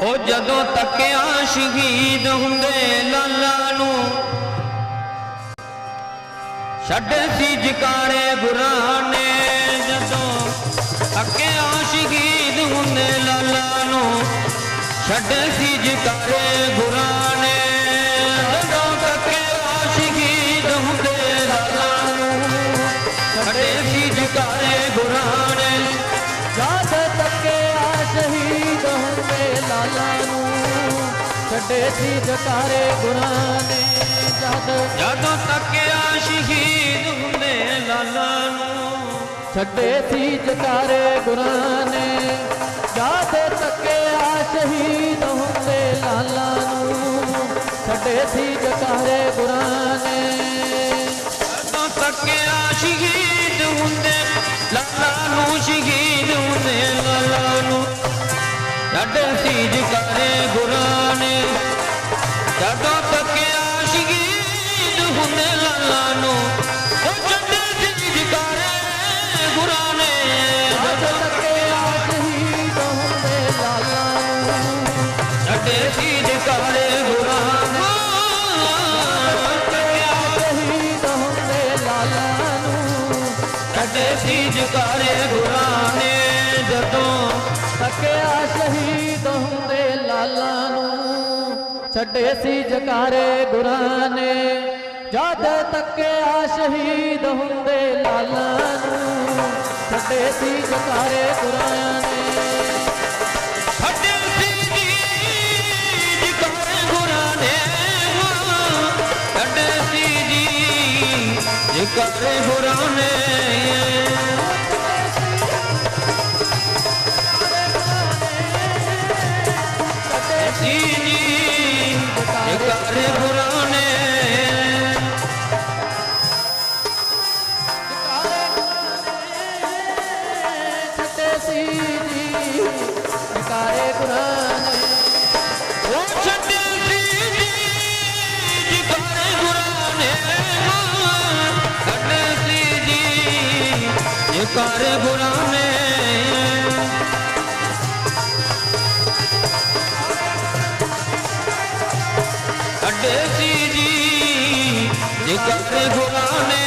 ਉਹ ਜਦੋਂ ਤੱਕਿਆ ਸ਼ਹੀਦ ਹੁੰਦੇ ਲਾਲਾ ਨੂੰ, ਛੱਡ ਸੀ ਜਕਾਰੇ ਗੁਰਾਂ ਨੇ ਜਦੋਂ ਤੱਕਿਆ ਸ਼ਹੀਦ ਹੁੰਦੇ ਲਾਲਾ ਨੂੰ, ਛੱਡ ਸੀ ਜਕਾਰੇ ਗੁਰਾਂ ਨੇ ਜਦੋਂ ਤੱਕਿਆ ਸ਼ਹੀਦ ਹੁੰਦੇ ਲਾਲਾ ਨੂੰ, ਛੱਡੇ ਸੀ ਜਕਾਰੇ ਗੁਰਾਂ ਲਾਲਾ ਨੂੰ ਛੱਡੇ ਸੀ ਜਕਾਰੇ ਗੁਰਾਂ ਨੇ ਜਦ ਜਦੋਂ ਤੱਕਿਆ ਸ਼ਹੀਦ ਹੁੰਦੇ ਲਾਲਾ ਨੂੰ। ਛੱਡੇ ਸੀ ਜਕਾਰੇ ਗੁਰਾਂ ਨੇ ਜਦ ਤੱਕੇ ਆ ਸ਼ਹੀਦ ਹੁੰਦੇ ਲਾਲਾ ਨੂੰ ਛੱਡੇ ਸੀ ਜਕਾਰੇ ਗੁਰਾਂ ਨੇ। ਜਦੋਂ ਤੱਕਿਆ ਸ਼ਹੀਦ ਛੱਡੇ ਸੀ ਜਕਾਰੇ ਗੁਰਾਂ ਨੇ ਜਦੋਂ ਤੱਕਿਆ ਸ਼ਹੀਦ ਹੁੰਦੇ ਲਾਲਾ ਨੂੰ। ਛੱਡੇ ਸੀ ਜਕਾਰੇ ਗੁਰਾਂ ਨੇ ਜਦ ਤੱਕਿਆ ਸ਼ਹੀਦ ਹੁੰਦੇ ਲਾਲਾ ਨੂੰ। ਛੱਡੇ ਸੀ ਜਕਾਰੇ ਗੁਰਾਂ ਨੇ। ਛੱਡੇ ਸੀ ਨੇ ਜਕਾਰੇ ਗੁਰਾਂ ਅੱਡੇ ਸੀ ਜੀ ਜਿਕਰ ਗੁਰਾਂ ਨੇ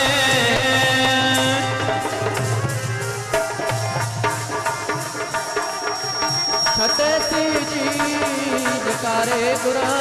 ਛੱਡੇ ਸੀ ਜੀ ਜਕਾਰੇ ਗੁਰਾਂ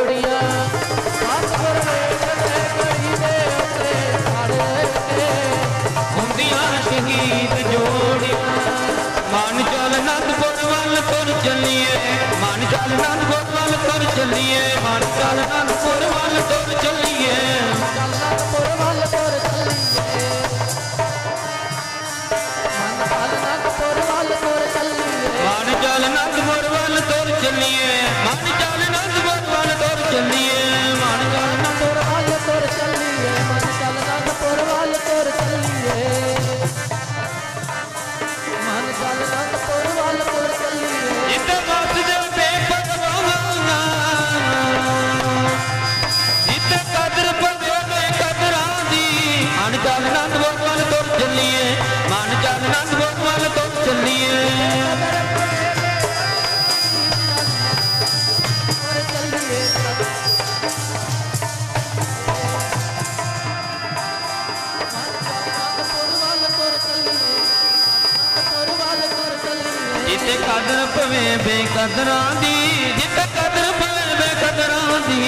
ਮਨ ਚੱਲ ਅਨੰਦਪੁਰ ਵੱਲ ਤੁਰ ਚੱਲੀਏ, ਮਨ ਚੱਲ ਅਨੰਦਪੁਰ ਵੱਲ ਤੁਰ ਚੱਲੀਏ, ਮਨ ਚੱਲ ਅਨੰਦਪੁਰ ਵੱਲ ਤੁਰ ਚੱਲੀਏ। ਜਿੱਤੇ ਕਦਰ ਪਵੇ ਬੇਕਦਰਾਂ ਦੀ, ਜਿੱਤੇ ਕਦਰ ਪਵੇ ਬੇਕਦਰਾਂ ਦੀ।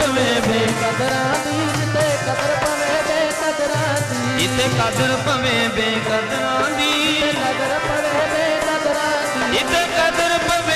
ਪਵੇ ਬੇ ਕਦਰਾਂ ਦੀ ਜਿੱਤੇ ਕਦਰ ਪਵੇ ਬੇਕਦਰਾਂ ਦੀ, ਜਿੱਤੇ ਕਦਰ ਪਵੇ ਬੇਕਦਰਾਂ ਦੀ ਕਦਰ ਪਵੇ ਬੇਕਦਰਾਂ ਦੀ। ਜਿੱਤੇ ਕਦਰ ਪਵੇ